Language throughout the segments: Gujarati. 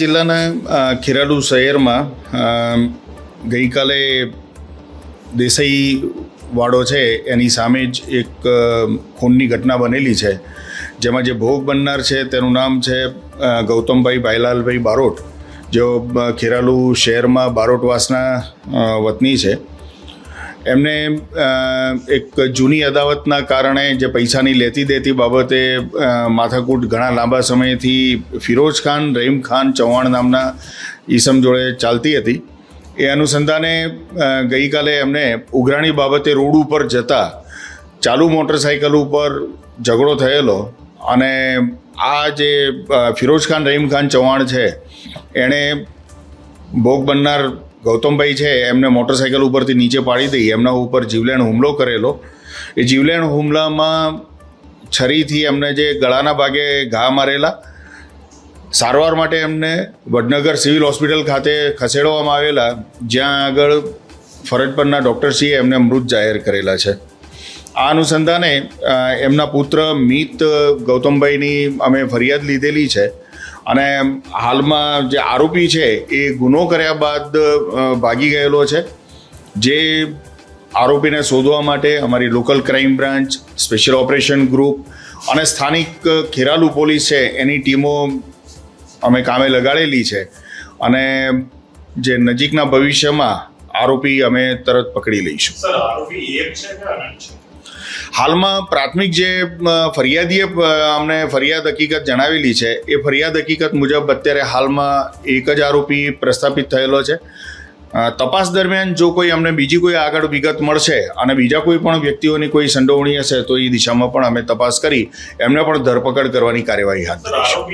જિલ્લાના ખેરાલુ શહેરમાં ગઈકાલે દેસાઈ વાડો છે, એની સામે જ એક ખૂનની ઘટના બનેલી છે, જેમાં જે ભોગ બનનાર છે તેનું નામ છે ગૌતમભાઈ ભાઈલાલભાઈ બારોટ, જેઓ ખેરાલુ શહેરમાં બારોટવાસના વતની છે. એમને એક જૂની અદાવતના કારણે જે પૈસાની લેતી દેતી બાબતે માથાકૂટ ઘણા લાંબા સમયથી ફિરોજ ખાન, રહીમ ખાન ચૌહાણ નામના ઈસમ જોડે ચાલતી હતી. એ અનુસંધાને ગઈકાલે એમને ઉઘરાણી બાબતે રોડ ઉપર જતા ચાલુ મોટરસાઇકલ ઉપર ઝઘડો થયેલો અને આ જે ફિરોજ ખાન, રહીમ ખાન ચૌહાણ છે, એણે ભોગ બનનાર ગૌતમભાઈ છે, એમને મોટરસાઇકલ ઉપરથી નીચે પાડી દઈ, એમના ઉપર જીવલેણ હુમલો કરેલો. એ જીવલેણ હુમલામાં છરીથી એમને જે ગળાના ભાગે ઘા મારેલા, સારવાર માટે એમને વડનગર સિવિલ હોસ્પિટલ ખાતે ખસેડવામાં આવેલા, જ્યાં આગળ ફરજ પરના ડૉક્ટરશ્રીએ એમને મૃત જાહેર કરેલા છે. આ અનુસંધાને એમના પુત્ર મિત ગૌતમભાઈની અમે ફરિયાદ લીધેલી છે. અને હાલમાં જે આરોપી છે, એ ગુનો કર્યા બાદ ભાગી ગયેલો છે. જે આરોપીને શોધવા માટે અમારી local crime branch, special operation group અને સ્થાનિક ખેરાલુ પોલીસ છે, એની ટીમો અમે કામે લગાડેલી છે. અને જે નજીકના ભવિષ્યમાં આરોપી અમે તરત પકડી લઈશું. સર, આરોપી એક છે કે અનંત છે? હાલમાં પ્રાથમિક જે ફરિયાદીએ અમને ફરિયાદ હકીકત જણાવેલી છે, એ ફરિયાદ હકીકત મુજબ અત્યારે હાલમાં એક જ આરોપી પ્રસ્થાપિત થયેલો છે. તપાસ દરમિયાન જો કોઈ અમને બીજી કોઈ આગળ વિગત મળશે અને બીજા કોઈ પણ વ્યક્તિઓની કોઈ સંડોવણી હશે તો એ દિશામાં પણ અમે તપાસ કરી એમને પણ ધરપકડ કરવાની કાર્યવાહી હાથ ધરીશું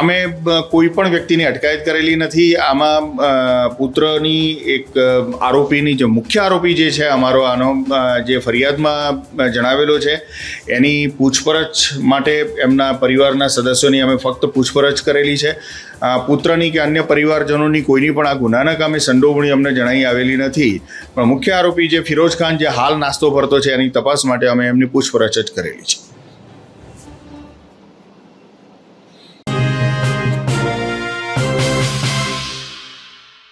અમે કોઈ પણ વ્યક્તિની અટકાયત કરેલી નથી. આમાં પુત્રની એક આરોપીની જે મુખ્ય આરોપી જે છે અમારો આનો જે ફરિયાદમાં જણાવેલો છે એની પૂછપરછ માટે એમના પરિવારના સદસ્યોની અમે ફક્ત પૂછપરછ કરેલી છે. પુત્રની કે અન્ય પરિવારજનોની કોઈની પણ આ ગુનાના કામે સંડોવણી અમને જણાઈ આવેલી નથી. પણ મુખ્ય આરોપી જે ફિરોજ ખાન જે હાલ નાસ્તો ભરતો છે એની તપાસ માટે અમે એમની પૂછપરછ જ કરેલી છે.